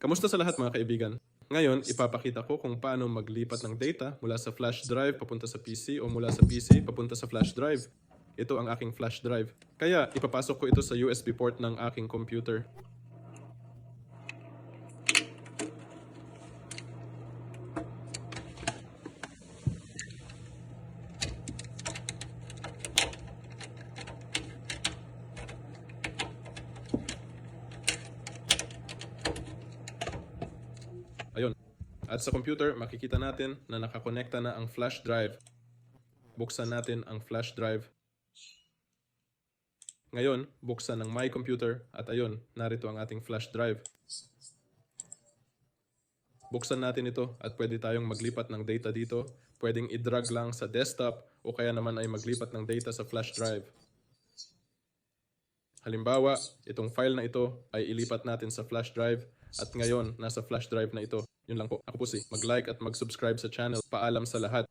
Kamusta sa lahat mga kaibigan? Ngayon, ipapakita ko kung paano maglipat ng data mula sa flash drive papunta sa PC o mula sa PC papunta sa flash drive. Ito ang aking flash drive. Kaya, ipapasok ko ito sa USB port ng aking computer. Ayun. At sa computer, makikita natin na nakakonekta na ang flash drive. Buksan natin ang flash drive. Ngayon, buksan ng My Computer at ayun, narito ang ating flash drive. Buksan natin ito at pwede tayong maglipat ng data dito. Pwedeng i-drag lang sa desktop o kaya naman ay maglipat ng data sa flash drive. Halimbawa, itong file na ito ay ilipat natin sa flash drive at ngayon nasa flash drive na ito. Yun lang po. Ako po si mag-like at mag-subscribe sa channel. Paalam sa lahat.